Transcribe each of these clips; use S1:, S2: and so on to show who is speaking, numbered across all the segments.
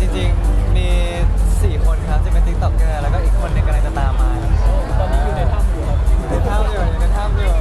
S1: จริงๆมี 4 คนครับจะเป็น t ิ k t o k เกอร์แล้วก็อีกคนหนึงกำลังจะตามมาครับ
S2: ตอนนี้อยู่ในถ้ำอยู่ครับ
S1: ในถ้ำอยู่อยู่ในถ้ำอยู่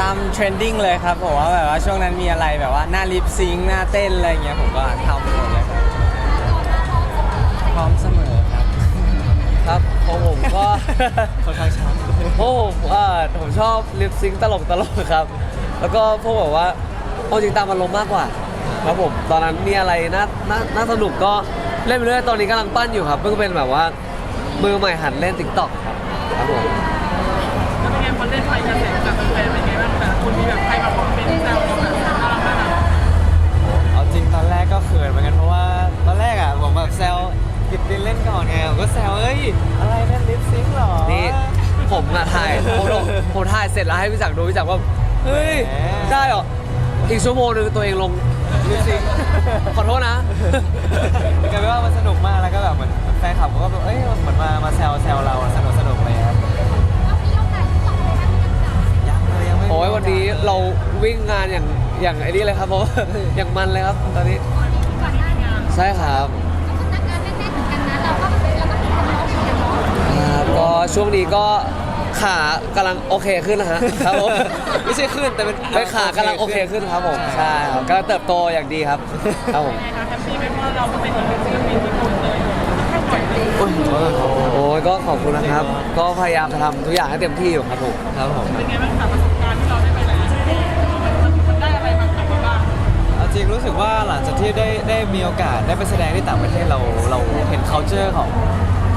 S2: ตามเทร
S1: น
S3: ดิ้งเลยครับผมว่าแบบว่าช่วงนั้นมีอะไรแบบว่าหน้าลิปซิงค์หน้าเต้นอะไรเงี้ยผมก็ทำหมดเลยครับพร้อมเสมอครับ
S4: ครับของผมก็
S1: ค่อนข้างช้ำ
S4: โอ้ผมเอ่อผมชอบลิปซิงค์ตลกตลกครับ แล้วก็พวกแบบว่าเอาจริงตามอารมณ์มากกว่า ครับผม ตอนนั้นมีอะไรน่าน่าน่าสนุกก็เล่นไปเรื่อยตอนนี้กำลังปั้นอยู่ครับ เพิ่งเป็นแบบว่ามือใหม่หัดเล่นติ๊กต็อกครับครับผม
S5: คนมีแบบใครมาคอมเมนต์แซวเราแบบน่ารักน่ารัก
S1: เอาจริงตอนแรกก็เขินเหมือนกันเพราะว่าตอนแรกอะผมแบบแซวกิตตินเล่นก่อนไงผมก็แซวเอ้ยอะไรนั่นลิปซิงค์หรอ
S4: นี่ผมอะถ่ายผมลงผมถ่ายเสร็จแล้วให้พี่จักรดูพี่จักรว่าเฮ้ย
S1: แหม
S4: ได้เหรออีกชั่วโมงหนึงตัวเองลงลิปซิงค์ขอโทษนะ
S1: กลายเป็นว่ามันสนุกมากแล้วก็แบบเหมือน วิ่งงา
S4: นอย่างอย่างไอ้นี่เลยครับเพราะว่า อย่างมันเลยครับตอนนี้ใช่ครับครับก็ช่วงนี้ก็ขากำลังโอเคขึ้นนะฮะครับผมไม่ใช่ขึ้นแต่เป็นเป็นขากำลังโอเคขึ้นครับผมใช่ครับกำลังเติบโตอย่างดีครับครับผม
S5: ไงคะแฮปปี้ไหมเพราะเราก็เป็นอีกหนึ่งศิลปินที่คุณเลยถ้าปล่อยเพลง
S1: โอ้ยขอโทษครับ
S4: โอ้ยก็ขอบคุณนะครับ ก็พยายามจะทำทุกอย่างให้เต็มที่อยู่ครับผม
S1: ครับผม
S5: เป็นไงบ้างคะประสบการณ์ที่เราได้ไป ริง
S1: รู้สึกว่าหลังจากที่ได้ได้มีโอกาสได้ไปแสดงที่ต่างประเทศเราเราเห็น culture ของ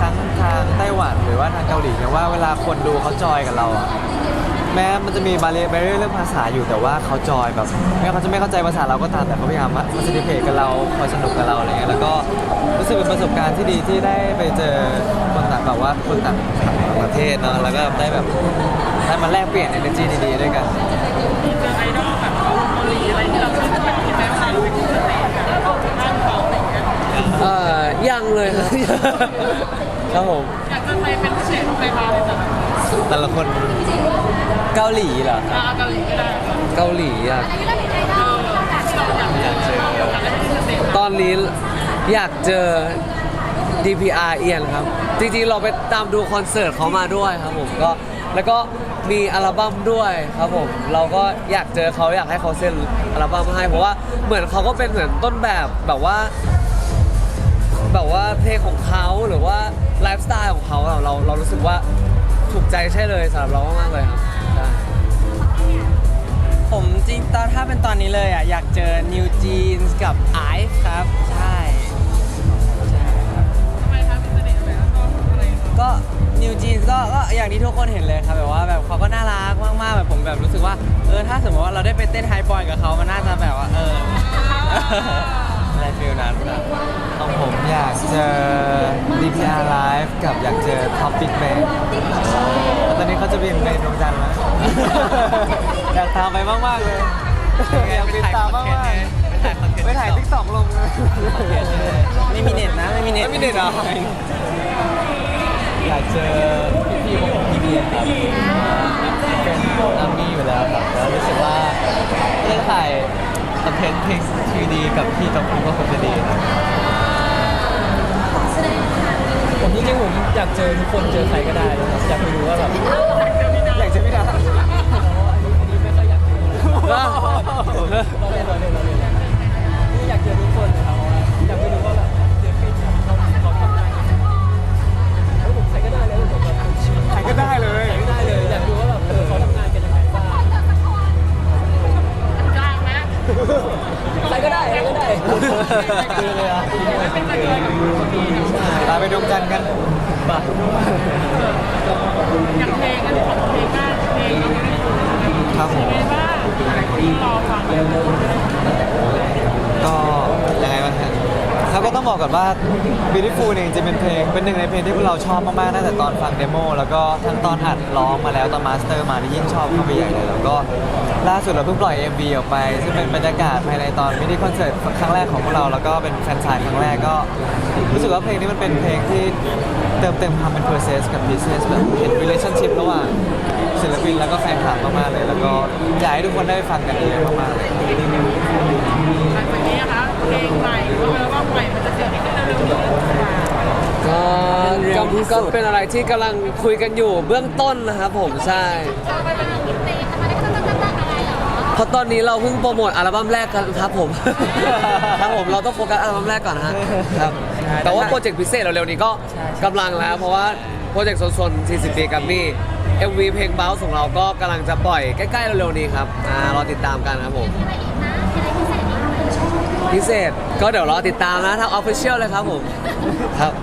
S1: ทั้งทางไต้หวันหรือว่าทางเกาหลีเนี่ยว่าเวลาคนดูเขาจอยกับเราอะแม้มันจะมีบาเรียเรื่องภาษาอยู่แต่ว่าเขาจอยแบบแม้เขาจะไม่เข้าใจภาษาเราก็ตามแต่เขาพยายามมาสนิเพกับเราคอยสนุกกับเราอะไรเงี้ยแล้วก็รู้สึกเป็นประสบการณ์ที่ดีที่ได้ไปเจอคนต่างแบบว่าคนต่างประเทศเนาะแล้วก็ได้แบบได้มาแลกเปลี่ยน energy ดีๆด้วยกัน
S5: เจอไอดอลแบบเกาหลีอะไรที่เรา เอ่อยังเล
S4: ยครับ ครับผม
S5: อยากจะไปเป็นพิเศษไปมาเลยจ้ะ
S1: แต่ละคน
S3: เกาหลีเหรอ
S5: อ่าเกาหลีก็ได้
S4: เกาหลีอะ
S5: ที่เราอยากเจออยากได้เป็นพิเศษ
S4: ตอนนี้อยากเจอ DPR เอียนครับ จริงๆ เราไปตามดูคอนเสิร์ตเขามาด้วยครับผมก็แล้วก็มีอัลบั้มด้วยครับผม เราก็อยากเจอเขาอยากให้เขาเซ็นอัลบั้มให้เพราะว่าเหมือนเขาก็เป็นเหมือนต้นแบบแบบว่า แบบว่าเพลงของเขาหรือว่าไลฟ์สไตล์ของเขาอะเราเรารู้สึกว่าถูกใจใช่เลยสำหรับเรามากๆเลยครับใช่
S3: ผมจริงตอนถ้าเป็นตอนนี้เลยอะอยากเจอ New Jeans กับ IVE ครับ ใช่ใช่ครับ
S5: ทำไมคะเป็นเสน่ห์อะไรแล้วก็อะไร
S3: ก็ New Jeans ก็ก็อย่างที่ทุกคนเห็นเลยครับแบบว่าแบบเขาก็น่ารักมากๆแบบผมแบบรู้สึกว่าเออถ้าสมมติว่าเราได้ไปเต้นไฮบอยกับเขามันน่าจะแบบว่าเออ ฟิลนั้นครับ
S1: ของผมอยากเจอ DPR Live กับอยากเจอ Topic Band แล้วตอนนี้เขาจะบินไปดวงจันทร์แล้ว อยากตามไปมากๆเลย อยากบินตามมากๆไปถ่ายติ๊กต็อกลงเลย
S3: ไม่มีเน็ตนะไม่มีเน็ต
S1: ไม่มีเน็ตเหรออยากเจอพี่ๆวงพีบีครับเป็นอาร์มี่อยู่แล้วครับแล้วรู้สึกว่าได้ถ่ายคอน เทนต์เพลงทีดีกับพี่จอมพูก็คงจะดีครับ
S2: ผมจริงๆผมอยากเจอทุกคนเจอใครก็ได้เลยครับอยากไปดูว่าแบบ
S1: อยากเจอพี่ดา
S2: อันนี้ไม่ค่อยอยากเจอเราเล่นเราเล่นเราเล่นนี่อยากเจอทุกคนเลยครับอยากไปดูว่าแบบเด็กปิดแบบเขาเขาทำได้ยังไงแล้วผมใครก็ได้เลยผมแบบ
S1: ใครก็ได้เลย
S2: ใครก็ได้เลย คื
S1: อเลยอะ
S5: ไม่เป็นไรเลยกับคนนี้
S1: ลาไปดวงจันทร์กัน
S2: คบ้าง
S5: อย่างเพลงก็ดูของเพลงบ้างเพลงเราไม่ได้ฟัง
S1: ครับผม
S5: เป็นไงบ้างที่รอฟังเลย
S1: ก็ยังไงบ้างฮะครับก็ ต้องบอกก่อนว่า Beautiful เนี่ยจริงๆเป็นเพลง เป็นหนึ่งในเพลงที่พวกเราชอบมากๆตั้งแต่ตอนฟังเดโมแล้วก็ทั้งตอนอัดร้องมาแล้วตอนมาสเตอร์มาที่ยิ่งชอบเข้าไปใหญ่เลยแล้วก็ล่าสุดเราเพิ่งปล่อย MV ออกไป ซึ่งเป็นบรรยากาศภายในตอนมินิคอนเสิร์ตครั้งแรกของพวกเราแล้วก็เป็นแฟนชายครั้งแรกก็ รู้สึกว่าเพลงนี้มันเป็นเพลงที่เติมเต็มความเป็น process กับ business แบบเห็น relationship ระหว่างศิลปินแล้วก็แฟนคลับมากๆเลย แล้วก็อยากให้ทุกคนได้ฟังกันเยอะมากๆเลย
S5: หลังจากนี้นะคะเพลงใหม่รือว่าอัลบั้มใหม่มันจะเกิดขึ้นเร็วๆนี้
S4: ก็
S3: เร็
S4: ก็
S3: วที่สุ
S4: ก็
S3: ด
S4: เป็นอะไรที่กำลังคุยกันอยู่เบื้องต้นนะครับผมใช่ เพราะตอนนี้เราเพิ่งโปรโมทอัลบั้มแรกกันครับผม ครับผมเราต้องโฟกัสอัลบั้มแรกก่อนนะฮะครับแต่ว่าโปรเจกต์พิเศษเร็วๆนี้ก็กำลังแล้ว เพราะว่าโปรเจกต์โซนๆ40ปีกัมมี่ MV เพลงเบลของเราก็กำลังจะปล่อยใกล้ๆเร็วๆนี้ครับอ่ารอติดตามกันครับผม พิเศษ ก็เดี๋ยวรอติดตามนะทางออฟฟิเชียลเลยครับผม ครับ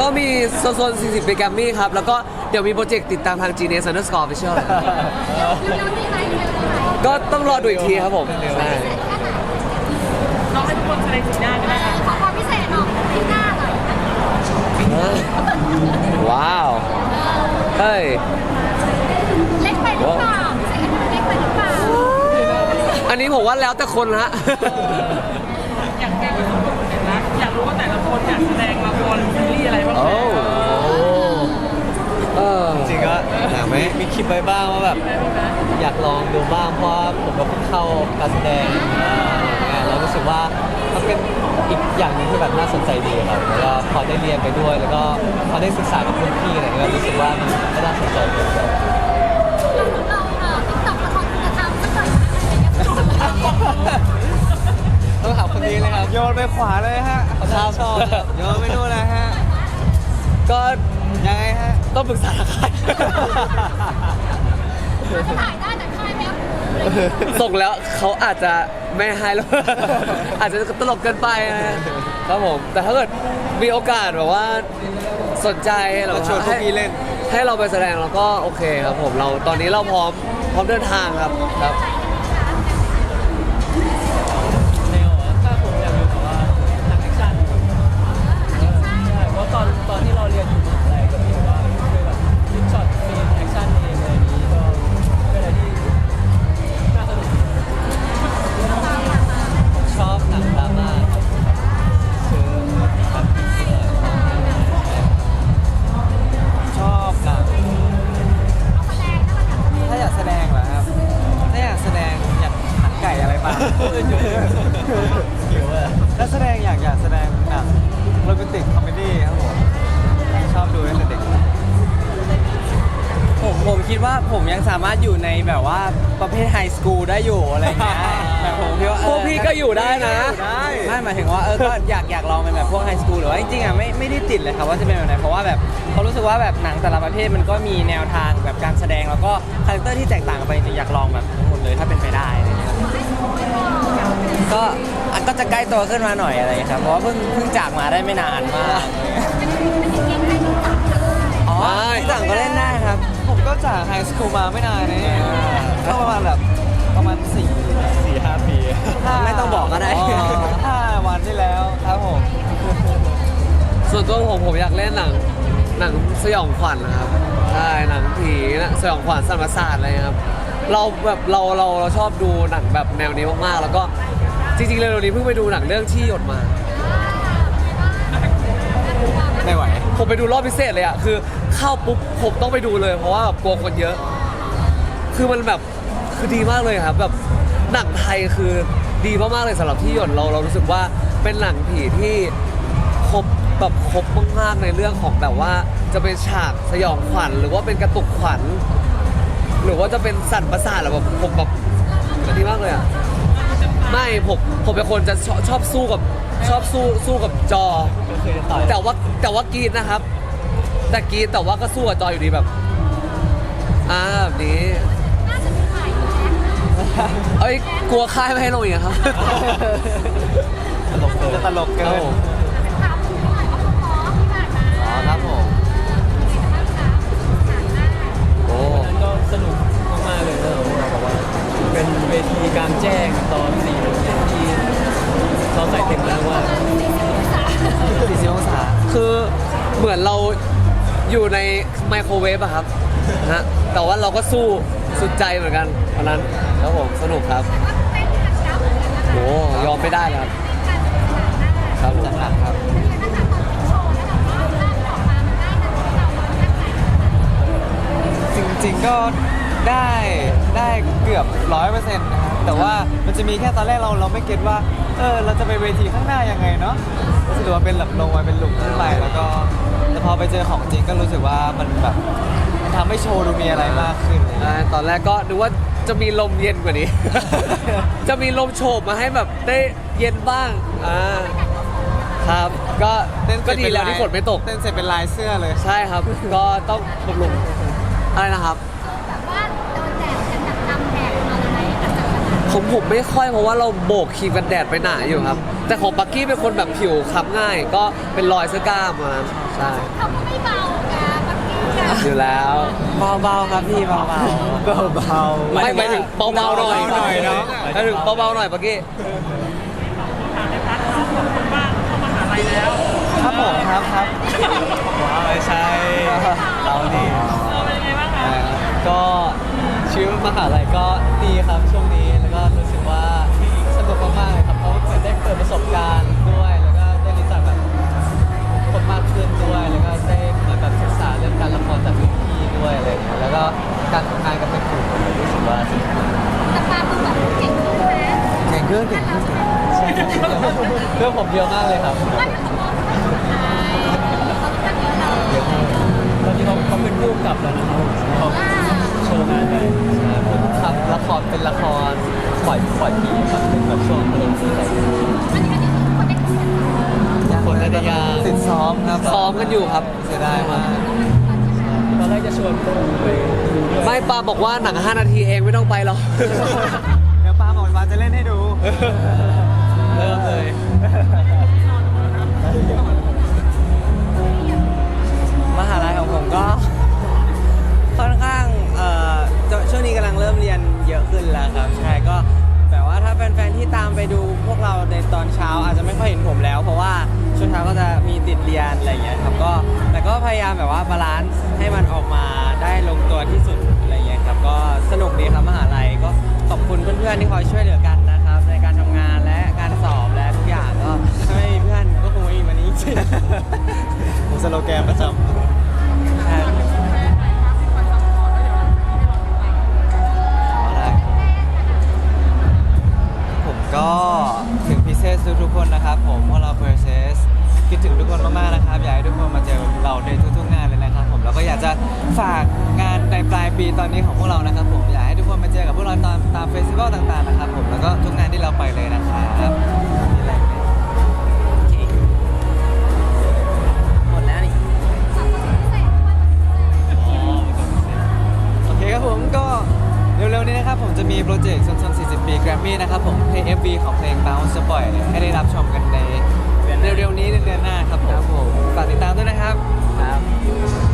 S4: ก็มีโซนโซน40ปีแกรมมี่ครับ แล้วก็เดี๋ยวมีโปรเจกต์ติดตามทาง g n s Underscore Official เลยครับก็ต้องรอดูอีกทีครับผมใช่
S5: ลองให้ทุกคนแสดงสีหน้าก็ได้ค่ะ
S6: ขอความพิเศษหน่อยที่หน้าหน่อย
S4: ว้าว เฮ้ย อันนี้ผมว่าแล้วแต่คนนะฮะ
S5: อยากแกล้งทุกคนเห็นนะอยากรู้ว่าแต่ละคนอยากแสดงละครหรือซีรีส์อะไรบ้างไหม
S4: เออ
S2: จริงๆก็อยากไม่มีคิดไว้บ้างว่าแบบอยากลองดูบ้างเพราะว่าผมก็เพิ่งเข้าการแสดงมาอะไรเงี้ยแล้วรู้สึกว่ามันเป็นอีกอย่างหนึงที่แบบน่าสนใจดีครับแล้วก็พอได้เรียนไปด้วย แล้วก็พอได้ศึกษากับรุ่นพี่อะไรเงี้ยรู้สึกว่ามันก็น่าสนใจดีครับ
S6: ต้อ
S2: งถามคนนี้เลยครับ
S1: โยนไปขวาเลยฮะ
S2: เขาชอบชอบครับ
S1: โยนไปนู่นเลยฮะ
S4: ก็
S1: ยังไงฮะ
S4: ต้องปรึกษาใคร
S6: ถ่ายได้แต่ค่ายไม่เอา
S4: ส่งแล้วเขาอาจจะไม่ให้แล้ว อาจจะตลกเกินไปนะครับผม แต่ถ้าเกิดมีโอกาสแบบว่าสนใจหรือ
S1: ก็ชวนพวกพี่เล่น
S4: ให้เราไปแสดงเราก็โอเคครับผมเราตอนนี้เราพร้อมพร้อมเดินทางครับครับ
S2: ผมผมคิ
S1: ด
S2: ว่า
S1: ผม
S3: ยังสามารถอยู่ในแบบว่าประเภทไฮสคูลได้อยู่อะไรเงี้ยแบบผมคิดว่าเอ
S4: พ
S3: อ
S4: วกพี่ก็อยู่ได้นะ
S1: ได้
S3: ไม่หมายถึงว่าเออก็อยากอยากลองเป็นแบบพวกไฮสคูลหรือว่าจริงๆอะไม่ไม่ได้ติดเลยครับว่าจะเป็นแบบไหนเพราะว่าแบบเขารู้สึกว่าแบบหนังแต่ละประเภทมันก็มีแนวทางแบบการแสดงแล้วก็คาแรคเตอร์ที่แตกต่างกันไปจริงๆอยากลองแบบทั้งหมดเลยถ้าเป็นไปได้อะไรเงี้ยก็อะก็จะใกล้ตัวขึ้นมาหน่อยอะไรเงี้ยครับเพราะว่าเพิ่งเพิ่งจากมาได้ไม่นานมากากไฮ
S1: สคูลมาไม่นานนะเนี่ยก็ประมาณแบบประมาณสี่
S2: สี่ห้าปี
S1: ห้า
S3: ไม่ต้องบอกก็ได้
S1: ห้าวันที่แล้วครับผม
S4: ส่วนตัวผมผมอยากเล่นหนังหนังสยองขวัญนะครับใช่หนังผีนะสยองขวัญสัมประสาทอะไรครับ เราแบบเราเราเราชอบดูหนังแบบแนวนี้มากๆ แล้วก็จริงๆเร็วๆนี้เพิ่งไปดูหนังเรื่องที่หยดมา
S1: ไม่ไหว
S4: ผมไปดูรอบพิเศษเลยอะคือเข้าปุ๊บผมต้องไปดูเลย เพราะว่าแบบกลัวคนเยอะ คือมันแบบคือดีมากเลยครับแบบหนังไทยคือดีมากๆเลยสำหรับที่หยดเราเรารู้สึกว่าเป็นหนังผีที่ครบแบบครบมากๆในเรื่องของแบบว่าจะเป็นฉากสยองขวัญหรือว่าเป็นกระตุกขวัญหรือว่าจะเป็นสั่นประสาทอะไรแบบผมแบบดีมากเลยอะ ไม่ผมผมเป็นคนจะชอบชอบสู้กับชอบสู้สู้กับจอ
S2: ก็คือต่อย
S4: แต่ว่าแต่ว่ากรีดนะครับ แต่กรีดแต่ว่าก็สู้กับจออยู่ดีแบบอ่าแบบนี้
S6: น่าจะมีถ่ายอยู่แล้ว
S4: เอ้ยกลัวค่ายไม่ให้ลงอีกอะครับ
S2: ตลกเกิน
S1: จะตลกเกิน
S4: ไมโครเวฟอะครับนะฮะแต่ว่าเราก็สู้สุดใจเหมือนกันวันนั้นครับผมสนุกครับโอ้ยอมไม่ได้แล้วครับครับ
S1: จัดหนักครับ จริงๆก็ได้ได้เกือบร้อยเปอร์เซ็นต์นะครับแต่ว่ามันจะมีแค่ตอนแรกเราเราไม่เก็ตว่าเออเราจะไปเวทีข้างหน้ายังไงเนาะรู้สึกว่าเป็นแบบลงมาเป็นหลุมขึ้นไปแล้วก็ แต่พอไปเจอของจริงก็รู้สึกว่ามันแบบมันทำให้โชว์ดูมีอะไรมากขึ้นเลย
S4: อ่าตอนแรกก็นึกว่าจะมีลมเย็นกว่านี้ จะมีลมโฉบมาให้แบบได้เย็นบ้างอ่าครับ ก็
S1: เต้นเส
S4: ก็
S1: ร็จ
S4: ดี
S1: เป็น
S4: แล้ว
S1: ลาย
S4: ที่ฝนไม่ตก
S1: เต้นเสร็จเป็นลายเสื้อเลย
S4: ใช่ครับ ก็ต้องบำรุงอะไรนะครับ
S6: แบบว่าโดนแดดกันแบบดำแดดมาเลยอาจจะแบบ
S4: ผมผมไม่ค่อยเพราะว่าเราโบกครีมกันแดดไปหนาอยู่ครับ แต่ของปักกี้เป็นคนแบบผิวค้ำง่าย ก็เป็นรอยเสื้อกล้ามมา ใช่
S6: เขาก็ไม่เบาแกปักกิ้งแก
S4: อยู่แล้ว
S3: เบาๆครับพี่เบา
S1: เบา
S4: ไม่หมายถึงเบาๆหน่อย
S1: เบาๆหน่อยเนอะ
S4: หมายถึงเบาๆหน่อยปักกี้
S5: ถามในพาร์ทน้องของคุณบ้างเข้ามหาลัยแล้ว
S1: ครับผมครับครับว้าวไม่ใช่เรานี่
S5: เออเป็นยังไงบ้างคะ
S1: ก็ชีวิตมหาลัยก็ดีครับช่วงนี้แล้วก็รู้สึกว่าสนุกมากๆเลยครับเพราะว่าเหมือนได้เปิดประสบการณ์ มากขึ้นด้วย แล้วก็ได้เหมือนแบบศึกษาเรื่องการละครจากรุ่นพี่ด้วยอะไรอย่างเงี้ยแล้วก็การทำงานกับเป็นกลุ่มรู้สึกว่าสนุกมาก
S6: แต่ปาคือแบบเก่งขึ้นนะ
S1: เก่งขึ้นเก่งขึ้นใช่เรื่องผมเยอะมากเลยครับ
S6: ว่าถ้าสมมติเขาจะเยอะเลย
S1: เยอะมาก
S2: ตอนนี้เขาเขาเป็นผู้กำกับแล้วนะครับเขา
S6: อ่า
S2: โชว์งานได้
S1: ใช่ผมทำละครเป็นละครปล่อยปล่อยผีครับเป็นแบบช่วงฮาโลวีนอะไรอย่างเงี้ย
S6: อันนี้อันนี้คือคนได้คุยกัน
S1: คนนาฬิกาติดซ้อมครับ
S4: ซ้อมกันอยู่ครับ
S1: เสียดายมาก
S2: ตอนแรกจะชวนไปดูด้วย
S4: ไม่ปาบอกว่าหนัง 5 นาทีเองไม่ต้องไปหรอก
S1: เดี๋ยวปาบอกว่าจะเล่นให้ดู
S4: เริ่มเลย
S3: ๆมหาลัยของผมก็ ค่อนข้างเอ่อช่วงนี้กำลังเริ่มเรียนเยอะขึ้นแล้วครับ ใช่ก็แต่ว่าถ้าแฟนๆที่ตามไปดูพวกเราในตอนเช้าอาจจะไม่ค่อยเห็น เรียนอะไรอย่างเงี้ยครับก็แต่ก็พยายามแบบว่าบาลานซ์ให้มันออกมาได้ลงตัวที่สุดอะไรอย่างเงี้ยครับก็สนุกดีครับมหาลัยก็ขอบคุณเพื่อนๆที่คอยช่วยเหลือกันนะครับ ในการทำงานและการสอบและทุกอย่างก็ถ้าไม่มีเพื่อนก็คงไม่มีวันนี้จริง
S1: ผมสโลแกนประจ
S3: ๆใช่ำ
S1: ผมก็ถึงพิเศษทุกๆคนนะครับผมพวก คิดถึงทุกคนมากๆนะครับ อยากให้ทุกคนมาเจอเราในทุกๆงานเลยนะครับผมแล้วก็อยากจะฝากงานในปลายปีตอนนี้ของพวกเรานะครับผมอยากให้ทุกคนมาเจอกับพวกเราตอนตามเฟสติวัลต่างๆนะครับผมแล้วก็ทุกงานที่เราไปเลยนะครับมีหมดแล้วนี่ โอเคครับผมก็เร็วๆนี้นะครับผมจะมีโปรเจกต์ซัมซุ40 ปีแกรมมี่นะครับผมเพลง MV ของเพลง Bounce จะปล่อยให้ได้รับชมกันใน
S3: เร็วๆ
S1: นี้ในเดือนหน้าครับผมฝากติดตามด้วยนะครับ
S4: ครับ